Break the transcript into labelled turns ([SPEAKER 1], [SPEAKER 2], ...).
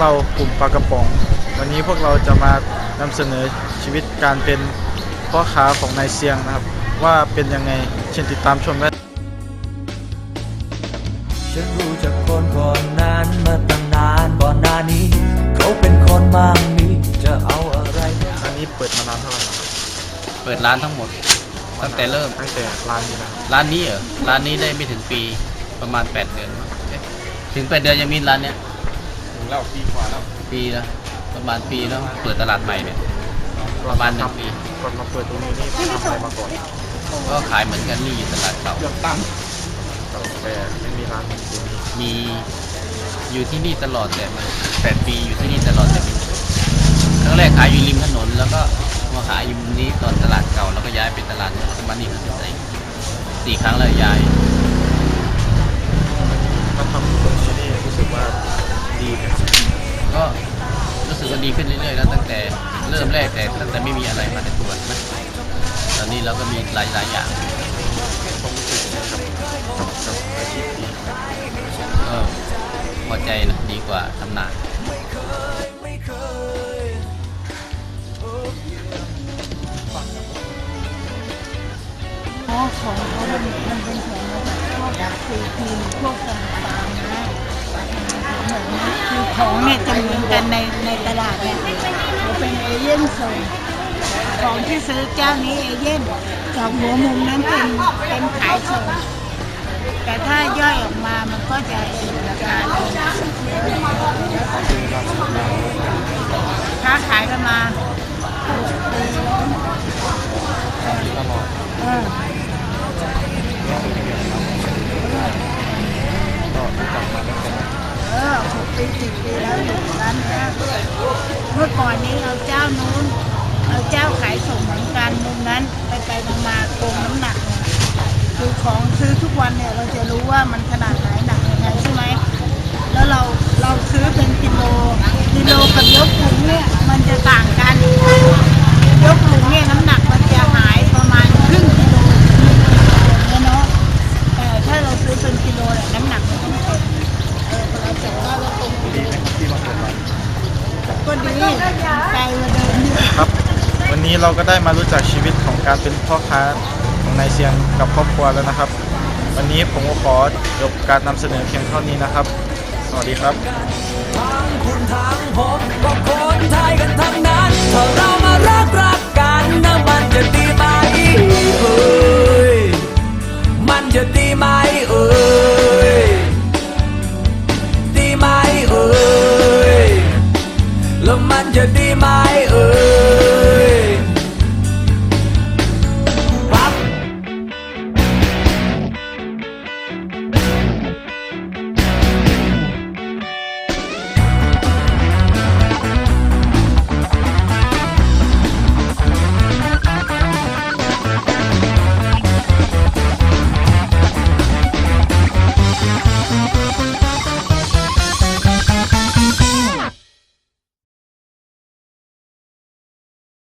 [SPEAKER 1] เรากลุ่มปลากระป๋อง วันนี้พวกเราจะมานำเสนอชีวิตการเป็นพ่อค้าของนายเซียงนะครับ ว่าเป็นยังไงเชิญติดตามชมได้
[SPEAKER 2] ฉันรู้จักคนคนนั้นมาตั้งนานก่อนหน้านี้ เขาเป็นคนมั่งมีจะเอาอะไร
[SPEAKER 1] อันนี้เปิดมานานเท่าไหร่แล้วครับ
[SPEAKER 3] เปิดร้านทั้งหมด ตั้งแต่เริ่ม
[SPEAKER 1] ตั้งแต่ร้านนี้นะครับ
[SPEAKER 3] ร้านนี้เหรอร้านนี้ได้ไม่ถึงปีประมาณ 8 เดือนมั้งเอ๊ะถึง 8 เดือนยังมีร้านเนี้ย
[SPEAKER 1] ถึง แล้วปีกว่าแล้ว
[SPEAKER 3] ปีละประมาณปีแล้วเปิดตลาดใหม่เนี่ยประมาณหนึ่งปี
[SPEAKER 1] ก่อนมาเปิดตรงนี้นี่ทำอะไรมาก่อน
[SPEAKER 3] ก็ขายเหมือนกันนี่อยู่ตลาดเก่า
[SPEAKER 1] เกือบตั้งแต่ไม่มีร้านอยู่ที่นี่
[SPEAKER 3] มีอยู่ที่นี่ตลอดแต่มันแปดปีอยู่ที่นี่ตลอดแต่ไม่ครั้งแรกขายอยู่ริมถนน แล้วก็มาขายอยู่มุมนี้ตอนตลาดเก่าแล้วก็ย้ายไปตลาดแล้วก็มานี่ครั้งที่สี่สี่ครั้งแล้วย้าย
[SPEAKER 1] มาทำ ดี
[SPEAKER 3] ขึ้นเรื่อยๆแล้วตั้งแต่เริ่มแรกแต่ตั้งแต่ไม่มีอะไรมาในตัวนะตอนนี้เราก็มีหลายๆอย่าง
[SPEAKER 1] ผมรู้สึกนะครับกับกับอาชีพนี้
[SPEAKER 3] ก็พอใจนะดีกว่าทำนา
[SPEAKER 4] อ๋อของเขามันมันเป็นของมาจากพวกซีทีมพวกต่า ของเนี่ยจะเหมือนกันในในตลาดเนี่ยเขาเป็นเอเย่นส่งของที่ซื้อเจ้านี้เอเย่นจากหัวมุมนั้นเป็นเป็นขายส่งแต่ถ้าย่อยออกมามันก็จะเป็นการค้าขายกันมาเออเออหกปีสิบปีแล้วอยู่ ร้านค้าเมื่อก่อนนี้เราเจ้านู้นเราเจ้าขายส่งเหมือนกันมุมนั้นไปไปมาโกงน้ำหนักคือของซื้อทุกวันเนี่ยเราจะรู้ว่ามันขนาดไหนหนักยังไงใช่ไหมแล้วเราเราซื้อเป็นกิโลกิโลกับยกถุงเนี่ยมันจะต่างกันยกถุงเนี่ยน้ำหนักมัน ก็
[SPEAKER 1] ดีใจมาเดิ
[SPEAKER 4] มเยอะ
[SPEAKER 1] ครับ วันนี้เราก็ได้มารู้จักชีวิตของการเป็นพ่อค้าของนายเซียงกับครอบครัวแล้วนะครับ วันนี้ผมก็ขอจบการนำเสนอเพียงเท่านี้นะครับ สวัสดีครับ